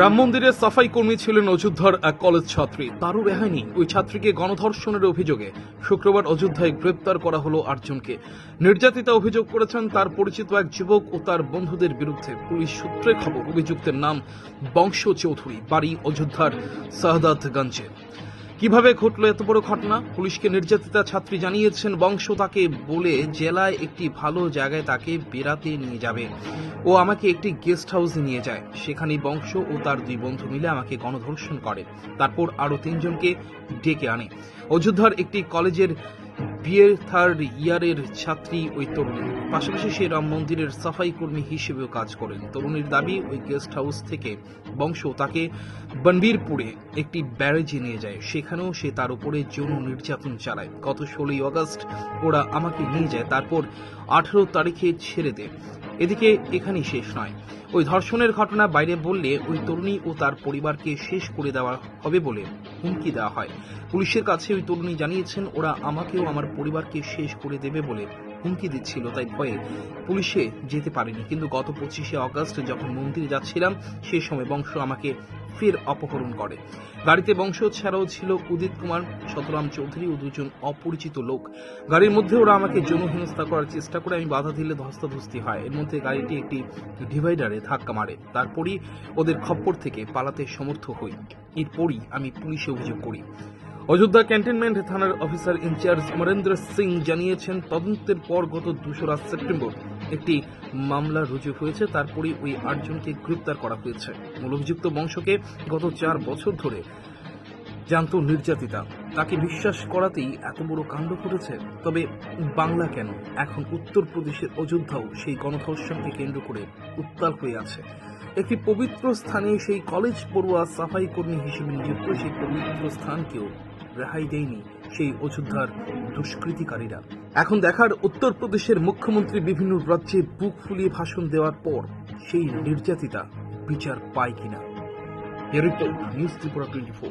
রাম মন্দিরের সাফাই কর্মী ছিলেন অযোধ্যার এক কলেজ ছাত্রী। তারও রেহাই নেই ওই ছাত্রীকে গণধর্ষণের অভিযোগে শুক্রবার অযোধ্যায় গ্রেপ্তার করা হলো আটজনকে। নির্যাতিতা অভিযোগ করেছেন তার পরিচিত এক যুবক ও তার বন্ধুদের বিরুদ্ধে পুলিশ সূত্রে খবর, অভিযুক্তের নাম বংশ চৌধুরী বাড়ি অযোধ্যার শাহদাতগঞ্জে কীভাবে ঘটলো এত বড় ঘটনা? পুলিশকে নির্যাতিতা ছাত্রী জানিয়েছেন বংশ তাকে বলে জেলায় একটি ভালো জায়গায় তাকে বেড়াতে নিয়ে যাবে। ও আমাকে একটি গেস্ট হাউসে নিয়ে যায়। সেখানে বংশ ও তার দুই বন্ধু মিলে আমাকে গণধর্ষণ করে। তারপর আরও তিনজনকে ডেকে আনে। অযোধ্যার একটি কলেজের বিয়ের থার্ড ইয়ারের ছাত্রী ওই তরুণী। পাশাপাশি সে রাম মন্দিরের সাফাই কর্মী হিসেবেও কাজ করেন। তরুণীর দাবি, ওই গেস্ট হাউস থেকে বংশ তাকে বনবীরপুরে একটি ব্যারেজে নিয়ে যায়। সেখানেও সে তার উপরে যৌন নির্যাতন চালায়। গত ষোলোই অগস্ট ওরা আমাকে নিয়ে যায়, তারপর আঠেরো তারিখে ছেড়ে দেয়। এদিকে এখানেই শেষ নয়। ওই ধর্ষণের ঘটনা বাইরে বললে ওই তরুণী ও তার পরিবারকে শেষ করে দেওয়া হবে বলে হুমকি দেওয়া হয়। পুলিশের কাছে ওই তরুণী জানিয়েছেন, ওরা আমাকেও আমার পরিবারকে শেষ করে দেবে বলে হুমকি দিচ্ছিল, তাই ভয়ে পুলিশে যেতে পারেনি। কিন্তু গত পঁচিশে অগস্ট যখন মন্দিরে যাচ্ছিলাম, সে সময় বংশ আমাকে ফের অপহরণ করে। গাড়িতে বংশ ছাড়াও ছিল উদিত কুমার শতরাম চৌধুরী ও দুজন অপরিচিত লোক। গাড়ির মধ্যে ওরা আমাকে যৌন হেনস্থা করার চেষ্টা করে, আমি বাধা দিলে ধস্তাধস্তি হয়। এর মধ্যে গাড়িটি একটি ডিভাইডারে ধাক্কা মারে। তারপরই ওদের খপ্পর থেকে পালাতে সমর্থ হই। এরপরই আমি পুলিশে অভিযোগ করি। অযোধ্যা ক্যান্টনমেন্ট থানার officer in charge Amarendra Singh জানিয়েছেন, তদন্তের পর গত দোসরা সেপ্টেম্বর একটি মামলা রুজু হয়েছে। তারপরে ওই আটজনকে গ্রেপ্তার করা হয়েছে। মূল অভিযুক্ত বংশকে গত চার বছর ধরে জানত নির্যাতিতা। তাকে বিশ্বাস করাতেই এত বড় কাণ্ড ঘটেছে। তবে বাংলা কেন? এখন উত্তরপ্রদেশের অযোধ্যাও সেই গণধর্ষণকে কেন্দ্র করে উত্তাল হয়ে আছে। একটি পবিত্র স্থানে সেই কলেজ পড়ুয়া সাফাই কর্মী হিসেবে নিযুক্ত সেই পবিত্র স্থানকেও রেহাই দেয়নি সেই অযোধ্যার দুষ্কৃতিকারীরা। এখন দেখার উত্তরপ্রদেশের মুখ্যমন্ত্রী বিভিন্ন রাজ্যে বুক ফুলিয়ে ভাষণ দেওয়ার পর সেই নির্যাতিতা বিচার পায় কিনা। এ report news Tripura twenty four